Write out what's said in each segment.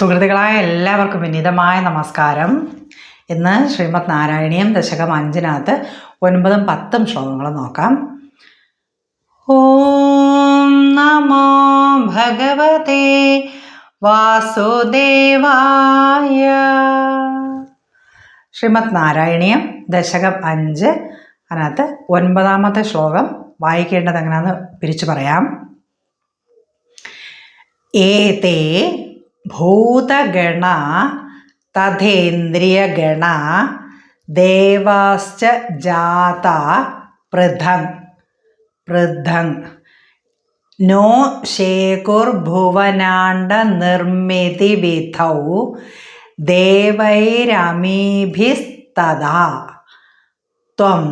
സുഹൃത്തുക്കളായ എല്ലാവർക്കും വിനീതമായ നമസ്കാരം. ഇന്ന് ശ്രീമത് നാരായണീയം ദശകം അഞ്ചിനകത്ത് ഒൻപതും പത്തും ശ്ലോകങ്ങൾ നോക്കാം. ഓം നമോ ഭഗവതേ വാസുദേവായ. ശ്രീമത് നാരായണീയം ദശകം അഞ്ച് അതിനകത്ത് ഒൻപതാമത്തെ ശ്ലോകം വായിക്കേണ്ടത് എങ്ങനെയാണെന്ന് പിരിച്ചു പറയാം. ഏതേ ഭൂതഗണ തഥേന്ദ്രിയഗണ ദേവാശ്ച ജാത പൃഥങ്. പൃഥങ്. നോ ശേകുർഭുവനാണ്ട നിർമ്മിതി വിധൗ ദേവൈരമീഭിസ്തദാ. ത്വം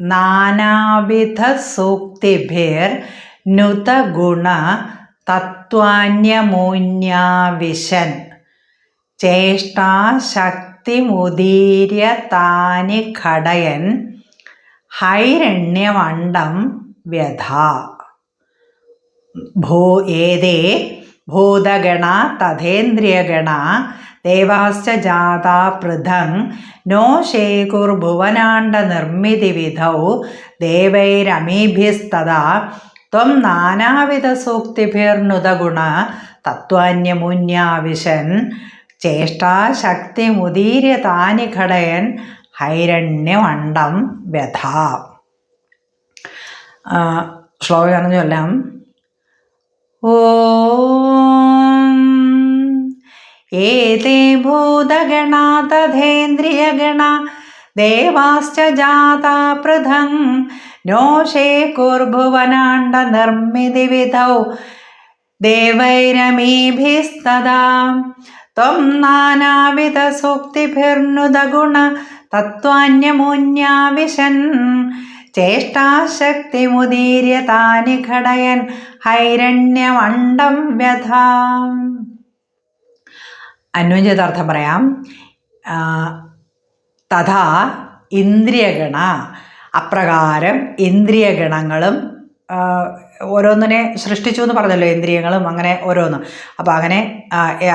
നാനാവിധസൂക്തിഭിർനുതഗുണ തത്വാന്യമൂന്യാവിശൻ ചേഷ്ടാശക്തിമുദീര്യ താനി ഘടയൻ. ഹൈരണ്യമണ്ഡം വ്യഥ. ഭൂ ഏതേ ഭൂതഗണ തഥേന്ദ്രിയഗണ. ദേവാശ്ച ജാതാ പൃഥങ് നോ ശേകുർഭുവനാണ്ട നിർമ്മിതി വിധൗ ദേവൈരമീഭിസ്തദാ ത്വം നാനാവിധ സൂക്തിഭീർണുതഗുണ തത്വാന്യമുന്യാവിശൻ. ചേഷ്ടാശക്തി ചേഷ്ടാശക്തിമുദീര്യ താനി ഘടയൻ ഹൈരണ്യമണ്ഡം വ്യഥ ശ്ലോകം ചൊല്ലാം ഓ. ഏതേ ഭൂതഗണ തഥേന്ദ്രിയഗണ ദേവാശ്ച ജാതാ പൃഥങ് നോ ശേകുർഭുവനാണ്ട നിർമ്മിതി വിധൗ. ദേവൈരമീഭിസ്തദാ. ത്വം തത്വാന്യമൂന്യാവിശൻ ചേഷ്ടാശക്തിമുദീര്യ താനി ഘടയൻ ഹൈരണ്യമണ്ഡം വ്യഥ. അന്വഞ്ചതാർത്ഥം പറയാം. തഥാ ഇന്ദ്രിയഗണ. അപ്രകാരം ഇന്ദ്രിയഗണങ്ങളും ഓരോന്നിനെ സൃഷ്ടിച്ചു എന്ന് പറഞ്ഞല്ലോ ഇന്ദ്രിയങ്ങളും അങ്ങനെ ഓരോന്നും. അപ്പോൾ അങ്ങനെ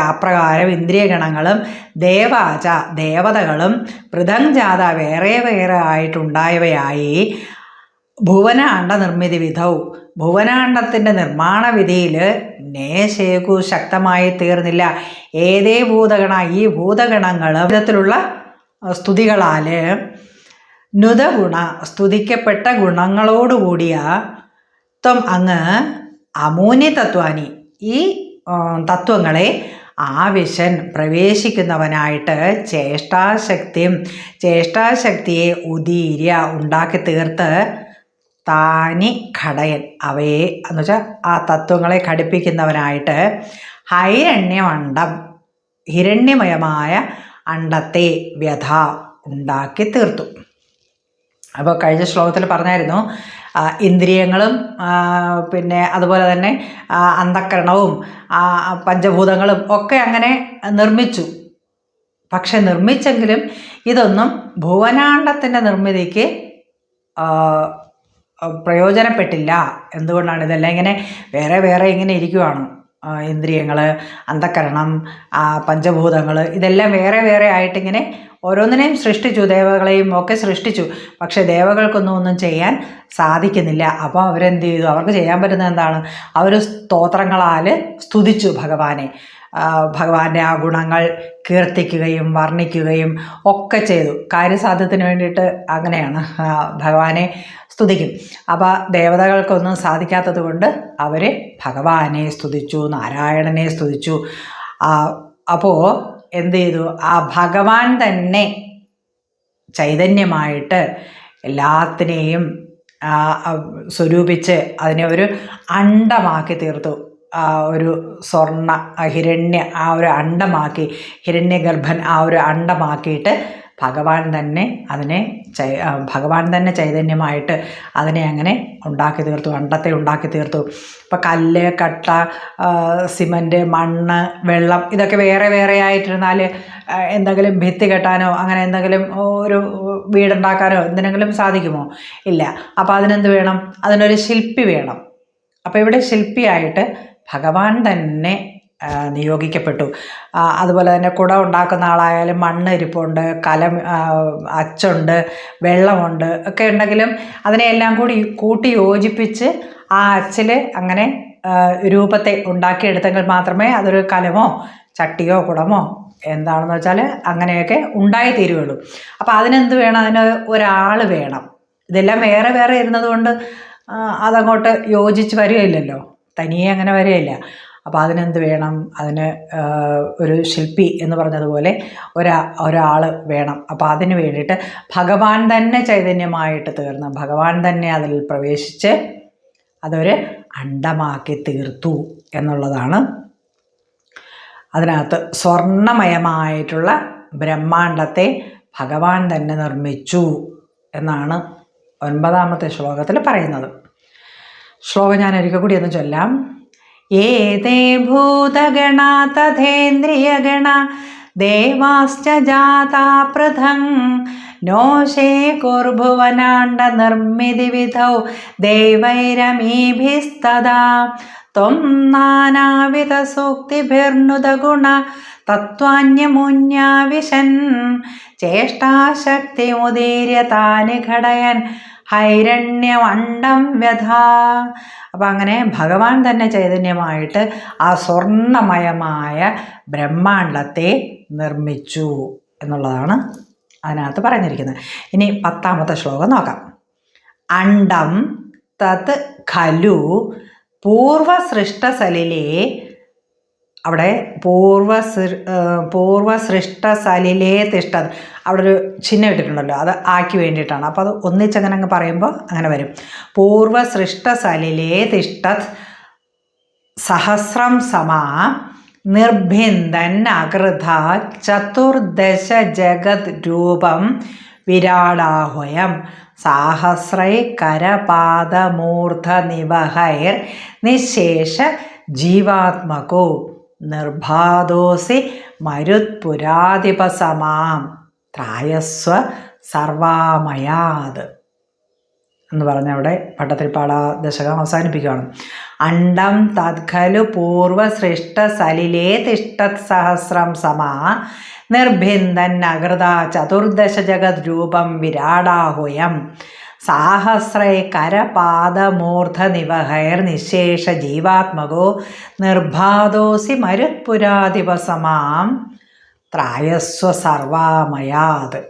അപ്രകാരം ഇന്ദ്രിയഗണങ്ങളും ദേവാച ദേവതകളും പൃഥങ്ജാത വേറെ വേറെ ആയിട്ടുണ്ടായവയായി ഭുവനാണ്ട നിർമ്മിതി വിധൗ. ഭുവനാണ്ടത്തിന്റെ നിർമ്മാണ വിധിയിൽ നേശേകു ശക്തമായി തീർന്നില്ല. ഏതേ ഭൂതഗണ ഈ ഭൂതഗണങ്ങളും വിധത്തിലുള്ള സ്തുതികളാൽ നുതഗുണ സ്തുതിക്കപ്പെട്ട ഗുണങ്ങളോടുകൂടിയ ത്വം അങ്ങ് അമൂന്യ തത്വാനി ഈ തത്വങ്ങളെ ആവശ്യൻ പ്രവേശിക്കുന്നവനായിട്ട് ചേഷ്ടാശക്തിയും ചേഷ്ടാശക്തിയെ ഉദീര്യ ഉണ്ടാക്കി തീർത്ത് താനി ഘടയൻ. അവയെ എന്ന് വെച്ചാൽ ആ തത്വങ്ങളെ ഘടിപ്പിക്കുന്നവനായിട്ട് ഹൈരണ്യമണ്ഡം ഹിരണ്യമയമായ അണ്ടത്തെ വ്യഥ ഉണ്ടാക്കി തീർത്തു. അപ്പോൾ കഴിഞ്ഞ ശ്ലോകത്തിൽ പറഞ്ഞായിരുന്നു ഇന്ദ്രിയങ്ങളും പിന്നെ അതുപോലെ തന്നെ അന്ധക്കരണവും പഞ്ചഭൂതങ്ങളും ഒക്കെ അങ്ങനെ നിർമ്മിച്ചു. പക്ഷെ നിർമ്മിച്ചെങ്കിലും ഇതൊന്നും ഭുവനാണ്ടത്തിന്റെ നിർമ്മിതിക്ക് പ്രയോജനപ്പെട്ടില്ല. എന്തുകൊണ്ടാണ് ഇതെല്ലാം ഇങ്ങനെ വേറെ വേറെ ഇങ്ങനെ ഇരിക്കുവാണ്? ഇന്ദ്രിയങ്ങൾ അന്ധക്കരണം പഞ്ചഭൂതങ്ങൾ ഇതെല്ലാം വേറെ വേറെ ആയിട്ടിങ്ങനെ ഓരോന്നിനെയും സൃഷ്ടിച്ചു ദേവകളെയും ഒക്കെ സൃഷ്ടിച്ചു. പക്ഷേ ദേവകൾക്കൊന്നും ഒന്നും ചെയ്യാൻ സാധിക്കുന്നില്ല. അപ്പോൾ അവരെന്ത് ചെയ്തു? അവർക്ക് ചെയ്യാൻ പറ്റുന്നത് എന്താണ്? അവർ സ്തോത്രങ്ങളാൽ സ്തുതിച്ചു ഭഗവാനെ. ഭഗവാന്റെ ആ ഗുണങ്ങൾ കീർത്തിക്കുകയും വർണിക്കുകയും ഒക്കെ ചെയ്തു. കാര്യസാധ്യത്തിന് വേണ്ടിയിട്ട് അങ്ങനെയാണ്. ഭഗവാനെ സ്തുതിക്കും. അപ്പോൾ ദേവതകൾക്കൊന്നും സാധിക്കാത്തത് കൊണ്ട് അവർ ഭഗവാനെ സ്തുതിച്ചു നാരായണനെ സ്തുതിച്ചു. അപ്പോൾ എന്ത് ചെയ്തു? ആ ഭഗവാൻ തന്നെ ചൈതന്യമായിട്ട് എല്ലാത്തിനെയും സ്വരൂപിച്ച് അതിനെ ഒരു അണ്ടമാക്കി തീർത്തു. ആ ഒരു സ്വർണ ഹിരണ്യ ആ ഒരു അണ്ടമാക്കി ഹിരണ്യഗർഭൻ ആ ഒരു അണ്ടമാക്കിയിട്ട് ഭഗവാൻ തന്നെ അതിനെ ഭഗവാൻ തന്നെ ചൈതന്യമായിട്ട് അതിനെ അങ്ങനെ ഉണ്ടാക്കി തീർത്തു അണ്ടത്തെ ഉണ്ടാക്കി തീർത്തു. ഇപ്പം കല്ല് കട്ട സിമന്റ് മണ്ണ് വെള്ളം ഇതൊക്കെ വേറെ വേറെ ആയിട്ടിരുന്നാൽ എന്തെങ്കിലും ഭിത്തി കെട്ടാനോ അങ്ങനെ എന്തെങ്കിലും ഒരു വീടുണ്ടാക്കാനോ എന്തിനെങ്കിലും സാധിക്കുമോ? ഇല്ല. അപ്പോൾ അതിനെന്ത് വേണം? അതിനൊരു ശില്പി വേണം. അപ്പോൾ ഇവിടെ ശില്പിയായിട്ട് ഭഗവാൻ തന്നെ നിയോഗിക്കപ്പെട്ടു. അതുപോലെ തന്നെ കുട ഉണ്ടാക്കുന്ന ആളായാലും മണ്ണ് ഇരിപ്പുണ്ട് കലം അച്ചുണ്ട് വെള്ളമുണ്ട് ഒക്കെ ഉണ്ടെങ്കിലും അതിനെയെല്ലാം കൂടി കൂട്ടി യോജിപ്പിച്ച് ആ അച്ചിൽ അങ്ങനെ രൂപത്തെ ഉണ്ടാക്കിയെടുത്തെങ്കിൽ മാത്രമേ അതൊരു കലമോ ചട്ടിയോ കുടമോ എന്താണെന്ന് വെച്ചാൽ അങ്ങനെയൊക്കെ ഉണ്ടായി തീരുകയുള്ളൂ. അപ്പോൾ അതിനെന്ത് വേണം? അതിന് ഒരാൾ വേണം. ഇതെല്ലാം വേറെ വേറെ ഇരുന്നതുകൊണ്ട് അതങ്ങോട്ട് യോജിച്ച് വരികയില്ലല്ലോ. തനിയെ അങ്ങനെ വരെയില്ല. അപ്പോൾ അതിനെന്ത് വേണം? അതിന് ഒരു ശില്പി എന്ന് പറഞ്ഞതുപോലെ ഒരാ ഒരാൾ വേണം. അപ്പോൾ അതിന് വേണ്ടിയിട്ട് ഭഗവാൻ തന്നെ ചൈതന്യമായിട്ട് തീർന്ന്. ഭഗവാൻ തന്നെ അതിൽ പ്രവേശിച്ച് അതൊരു അണ്ടമാക്കി തീർത്തു എന്നുള്ളതാണ്. അതിനകത്ത് സ്വർണമയമായിട്ടുള്ള ബ്രഹ്മാണ്ടത്തെ ഭഗവാൻ തന്നെ നിർമ്മിച്ചു എന്നാണ് ഒൻപതാമത്തെ ശ്ലോകത്തിൽ പറയുന്നത്. ശ്ലോകം ഞാൻ ഒരിക്കൽ കൂടി ഒന്ന് ചൊല്ലാം. ഏതേ ഭൂതഗണ തഥേന്ദ്രിയഗണ ദേവാശ്ച ജാതാ പൃഥങ് നോശേ കുർഭുവനാണ്ട നിർമ്മിതി വിധൗ ദൈവൈരമീഭിസ്തദാ. ത്വം നാനാവിധ സൂക്തിഭിർനുതഗുണ തത്വാന്യമുന്യാവിശൻ ചേഷ്ടാശക്തി മുദീര്യ താനി ഘടയൻ ഹൈരണ്യമണ്ഡം വ്യഥ. അപ്പം അങ്ങനെ ഭഗവാൻ തന്നെ ചൈതന്യമായിട്ട് ആ സ്വർണമയമായ ബ്രഹ്മാണ്ടത്തെ നിർമ്മിച്ചു എന്നുള്ളതാണ് അതിനകത്ത് പറഞ്ഞിരിക്കുന്നത്. ഇനി പത്താമത്തെ ശ്ലോകം നോക്കാം. അണ്ടം തത് ഖലു പൂർവസൃഷ്ടസലിലെ അവിടെ പൂർവ പൂർവ പൂർവസൃഷ്ടസലിലേ തിഷ്ട അവിടെ ഒരു ചിഹ്നം ഇട്ടിട്ടുണ്ടല്ലോ. അത് ആക്കി വേണ്ടിയിട്ടാണ്. അപ്പോൾ അത് ഒന്നിച്ചങ്ങനെ അങ്ങ് പറയുമ്പോൾ അങ്ങനെ വരും. പൂർവ പൂർവസൃഷ്ടസലിലേ തിഷ്ടത് സഹസ്രം സമാ നിർഭിന്ദൻ അകൃത ചതുർദശ ജഗത് രൂപം വിരാടാഹുയം സാഹസ്രൈ കരപാദമൂർധ നിവഹൈർ നിശേഷ ജീവാത്മകോ നിർബാധോസി മരുത്പുരാധിപസമാം. ത്രായസ്വ സർവാമയാത്. എന്ന് പറഞ്ഞ അവിടെ പട്ടത്തിരിപ്പാട ദശകം അവസാനിപ്പിക്കുകയാണ് അണ്ടം തദ്ഖലു പൂർവസൃഷ്ട സലിലേ തിഷ്ടത് സഹസ്രം സമാ. നിർഭിന്ദൻ അകൃത ചതുർദശ ജഗത് രൂപം വിരാടാഹുയം. സാഹസ്രൈ കരപാദമൂർധ നിവഹൈർ നിശേഷ ജീവാത്മകോ നിർബാധോസി മരുത്പുരാധിപസമാം ത്രായസ്വ സർവാമയാത്.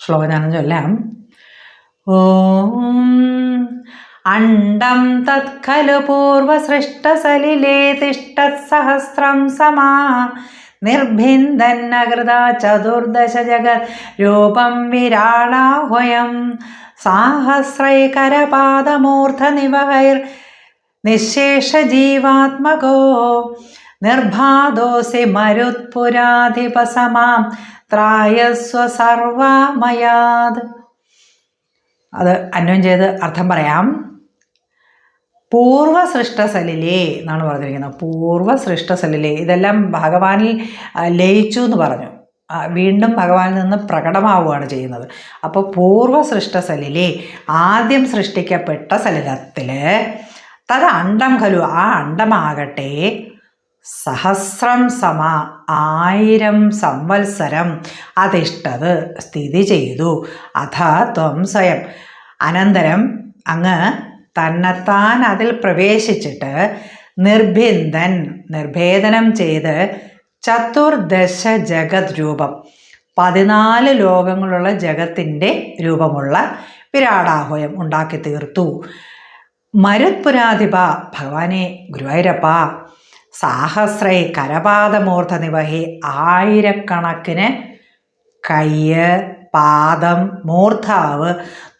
ശ്ലോകജ്ഞാനം ചൊല്ലാം. ഓം അണ്ടം തത്ഖലു പൂർവസൃഷ്ടസലിലേ തിഷ്ടത്സഹസ്രം സമാ നിർഭിന്ദന്നകൃത ചതുർദശ ജഗത് രൂപം വിരാളാഹ്വയം. സാഹസ്രൈകരപാദമൂർധനിവഹൈർ നിശേഷ ജീവാത്മകോ നിർബാധോസി മരുത്പുരാധിപസമാം ത്രായസ്വ സർവമയാത്. അത് അന്വയം ചെയ്ത് അർത്ഥം പറയാം. പൂർവ സൃഷ്ടസലിലേ എന്നാണ് പറഞ്ഞിരിക്കുന്നത്. പൂർവ സൃഷ്ടസലിലേ ഇതെല്ലാം ഭഗവാനിൽ ലയിച്ചു എന്ന് പറഞ്ഞു. വീണ്ടും ഭഗവാനിൽ നിന്ന് പ്രകടമാവുകയാണ് ചെയ്യുന്നത്. അപ്പോൾ പൂർവ സൃഷ്ടസലിലേ ആദ്യം സൃഷ്ടിക്കപ്പെട്ട സലിലത്തിൽ തത് അണ്ടം ഖലു ആ അണ്ടമാകട്ടെ സഹസ്രം സമ ആയിരം സംവത്സരം അതിഷ്ടത് സ്ഥിതി ചെയ്തു. അഥ ത്വം സ്വയം അനന്തരം അങ്ങ് തന്നെത്താൻ അതിൽ പ്രവേശിച്ചിട്ട് നിർഭിന്ദൻ നിർഭേദനം ചെയ്ത് ചതുർദശ ജഗത് രൂപം. പതിനാല് ലോകങ്ങളുള്ള ജഗത്തിന്റെ രൂപമുള്ള വിരാടാഹോയം ഉണ്ടാക്കി തീർത്തു മരുത്പുരാധിപ ഭഗവാനെ ഗുരുവായൂരപ്പ സാഹസ്രൈ കരപാദമൂർധ നിവഹി ആയിരക്കണക്കിന് കയ്യ് പാദം മൂർധാവ്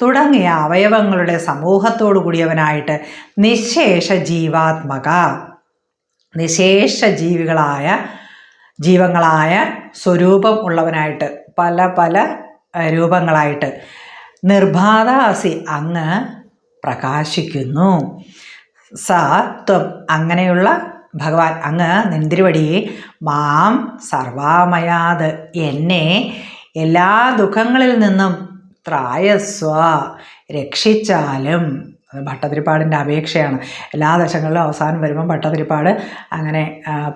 തുടങ്ങിയ അവയവങ്ങളുടെ സമൂഹത്തോടു കൂടിയവനായിട്ട് നിശേഷ ജീവാത്മക. നിശേഷ ജീവികളായ ജീവങ്ങളായ സ്വരൂപം ഉള്ളവനായിട്ട് പല പല രൂപങ്ങളായിട്ട് നിർബാധാസി അങ്ങ് പ്രകാശിക്കുന്നു. സ ത്വം അങ്ങനെയുള്ള ഭഗവാൻ അങ്ങ് നിന്തിരിവടിയെ മാം സർവാമയാത് എന്നെ എല്ലാ ദുഃഖങ്ങളിൽ നിന്നും ത്രായസ്വ രക്ഷിച്ചാലും. അത് ഭട്ടതിരിപ്പാടിന്റെ അപേക്ഷയാണ്. എല്ലാ ദശകളിലും അവസാനം വരുമ്പം ഭട്ടതിരിപ്പാട് അങ്ങനെ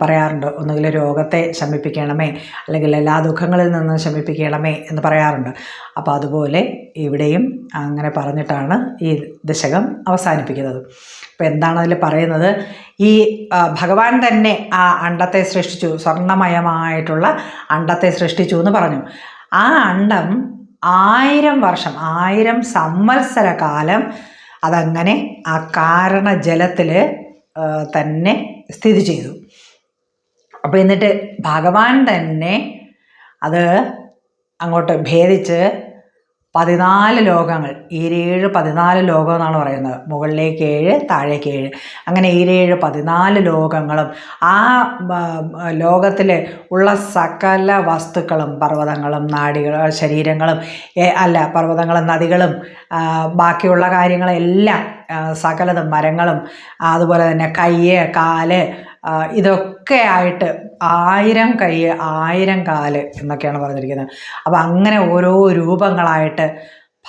പറയാറുണ്ട്. ഒന്നുകിൽ രോഗത്തെ ശമിപ്പിക്കണമേ അല്ലെങ്കിൽ എല്ലാ ദുഃഖങ്ങളിൽ നിന്നും ശമിപ്പിക്കണമേ എന്ന് പറയാറുണ്ട്. അപ്പോൾ അതുപോലെ ഇവിടെയും അങ്ങനെ പറഞ്ഞിട്ടാണ് ഈ ദശകം അവസാനിപ്പിക്കുന്നത്. അപ്പോൾ എന്താണ് അതിൽ പറയുന്നത്? ഈ ഭഗവാൻ തന്നെ ആ അണ്ടത്തെ സൃഷ്ടിച്ചു സ്വർണമയമായിട്ടുള്ള അണ്ടത്തെ സൃഷ്ടിച്ചു എന്ന് പറഞ്ഞു. ആ അണ്ടം ആയിരം വർഷം ആയിരം സംവത്സര കാലം അതങ്ങനെ ആ കാരണ ജലത്തിൽ തന്നെ സ്ഥിതി ചെയ്തു. അപ്പോൾ എന്നിട്ട് ഭഗവാൻ തന്നെ അത് അങ്ങോട്ട് ഭേദിച്ച് പതിനാല് ലോകങ്ങൾ ഈരേഴ് പതിനാല് ലോകം എന്നാണ് പറയുന്നത്. മുകളിലേക്ക് ഏഴ് താഴേക്ക് ഏഴ്. അങ്ങനെ ഈരേഴ് പതിനാല് ലോകങ്ങളും ആ ലോകത്തിൽ ഉള്ള സകല വസ്തുക്കളും പർവതങ്ങളും നാടികൾ ശരീരങ്ങളും അല്ല പർവതങ്ങളും നദികളും ബാക്കിയുള്ള കാര്യങ്ങളെല്ലാം സകലതും മരങ്ങളും അതുപോലെ തന്നെ കയ്യ് കാൽ ഇതൊക്കെ ആയിട്ട് ആയിരം കൈ ആയിരം കാൽ എന്നൊക്കെയാണ് പറഞ്ഞിരിക്കുന്നത്. അപ്പം അങ്ങനെ ഓരോ രൂപങ്ങളായിട്ട്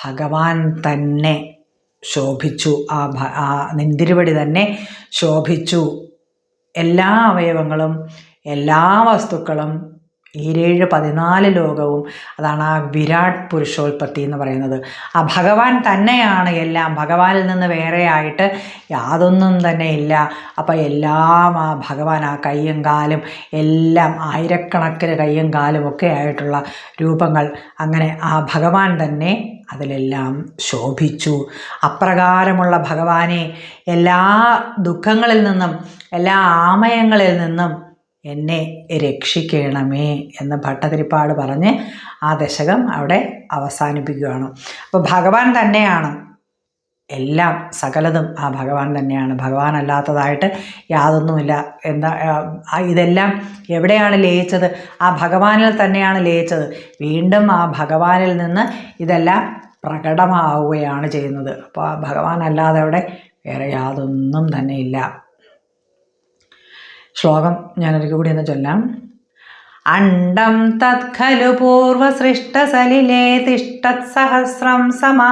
ഭഗവാൻ തന്നെ ശോഭിച്ചു. ആ ആ നിന്തിരുപടി തന്നെ ശോഭിച്ചു. എല്ലാ അവയവങ്ങളും എല്ലാ വസ്തുക്കളും ഈരേഴ് പതിനാല് ലോകവും അതാണ് ആ വിരാട് പുരുഷോൽപത്തി എന്ന് പറയുന്നത്. ആ ഭഗവാൻ തന്നെയാണ് എല്ലാം. ഭഗവാനിൽ നിന്ന് വേറെ ആയിട്ട് യാതൊന്നും തന്നെ ഇല്ല. അപ്പം എല്ലാം ആ ഭഗവാൻ ആ കയ്യും കാലും എല്ലാം ആയിരക്കണക്കിന് കയ്യും കാലും ഒക്കെ ആയിട്ടുള്ള രൂപങ്ങൾ അങ്ങനെ ആ ഭഗവാൻ തന്നെ അതിലെല്ലാം ശോഭിച്ചു. അപ്രകാരമുള്ള ഭഗവാനെ എല്ലാ ദുഃഖങ്ങളിൽ നിന്നും എല്ലാ ആമയങ്ങളിൽ നിന്നും എന്നെ രക്ഷിക്കണമേ എന്ന് ഭട്ടതിരിപ്പാട് പറഞ്ഞ് ആ ദശകം അവിടെ അവസാനിപ്പിക്കുകയാണ്. അപ്പോൾ ഭഗവാൻ തന്നെയാണ്. എല്ലാം സകലതും ആ ഭഗവാൻ തന്നെയാണ്. ഭഗവാൻ അല്ലാത്തതായിട്ട് യാതൊന്നുമില്ല. എന്താ ഇതെല്ലാം എവിടെയാണ് ലയിച്ചത്? ആ ഭഗവാനിൽ തന്നെയാണ് ലയിച്ചത്. വീണ്ടും ആ ഭഗവാനിൽ നിന്ന് ഇതെല്ലാം പ്രകടമാവുകയാണ് ചെയ്യുന്നത്. അപ്പോൾ ആ ഭഗവാൻ അല്ലാതെ അവിടെ വേറെ യാതൊന്നും തന്നെ ഇല്ല ശ്ലോകം ഞാനൊരിക്കൽ കൂടി ഒന്ന് ചൊല്ലാം. അണ്ടം തത്ഖലു പൂർവസൃഷ്ടസലിലേ തിഷ്ടത്സഹസ്രം സമാ.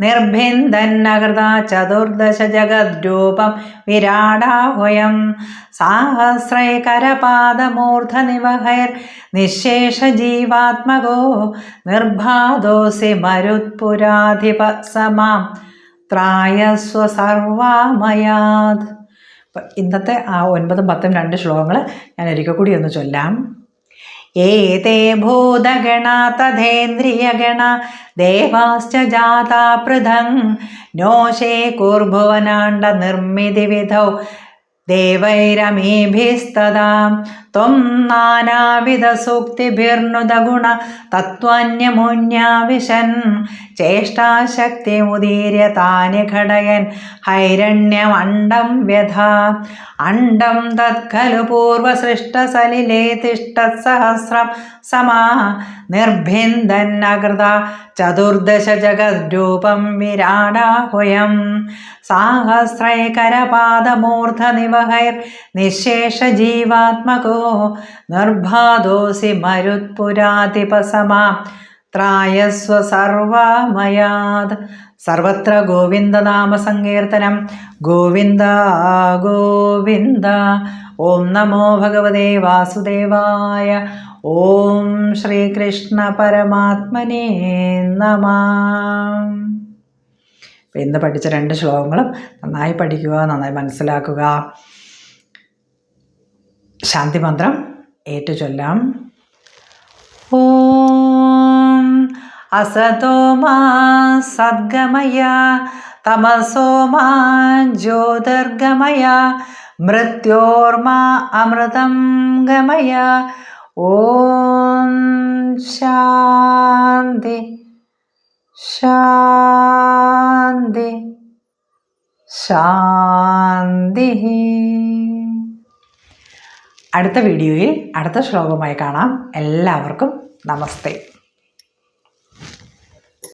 നിർഭിന്ദന്നകൃത ചതുർദശ ജഗദ്രൂപം വിരാടാഹുയം നിശേഷ ജീവാത്മകോ നിർഭാദോസി മരുത്പുരാധിപ സമാം. ത്രായസ്വ സർവാമയാത്. അപ്പം ഇന്നത്തെ ആ ഒൻപതും പത്തും രണ്ട് ശ്ലോകങ്ങൾ ഞാൻ ഒരിക്കൽ കൂടി ഒന്ന് ചൊല്ലാം. ഏതേ ഭൂതഗണ തഥേന്ദ്രിയഗണ ദേവാശ്ച ജാതാ പൃഥങ്. നോശേ കുർഭുവനാണ്ട നിർമ്മിതി വിധൗ. ദേവൈരമീഭിസ്തദാ. ത്വം നാനാവിധസൂക്തിഭിർനുദഗുണ തത്വാന്യമുന്യാവിശൻ ചേഷ്ടാശക്തിമുദീര്യ താനി ഘടയൻ ഹൈരണ്യമണ്ഡം വ്യഥ. അണ്ഡം തത്ഖലു പൂർവസൃഷ്ടസലിലേ തിഷ്ടസഹസ്രം സമാ. നിർഭിന്ദന്നകൃത ചതുർദശ ജഗദ്രൂപം വിരാടാഹുയം. സാഹസ്രൈകരപാദമൂർധനിവഹൈർ നിശേഷ ജീവാത്മകോ നിർബാധോസി മരുത്പുരാതിപസമാ ത്രായസ്വ സർവമയാത് സർവത്ര ഗോവിന്ദനാമസങ്കീർത്തനം. ഗോവിന്ദ ഗോവിന്ദ. ഓം നമോ ഭഗവതേ വാസുദേവായ. ഓം ശ്രീകൃഷ്ണ പരമാത്മനേ നമ. അപ്പം ഇന്ന് പഠിച്ച രണ്ട് ശ്ലോകങ്ങളും നന്നായി പഠിക്കുക നന്നായി മനസ്സിലാക്കുക. ശാന്തി മന്ത്രം ഏറ്റു ചൊല്ലാം ഓം അസതോ മാ സദ്ഗമയ തമസോ മാ ജ്യോതിർഗമയ മൃത്യോർമാ അമൃതം ഗമയ. ഓം ശാന്തി. ശാന്തി ശാന്തി. അടുത്ത വീഡിയോയിൽ അടുത്ത ശ്ലോകമായി കാണാം. എല്ലാവർക്കും നമസ്തേ.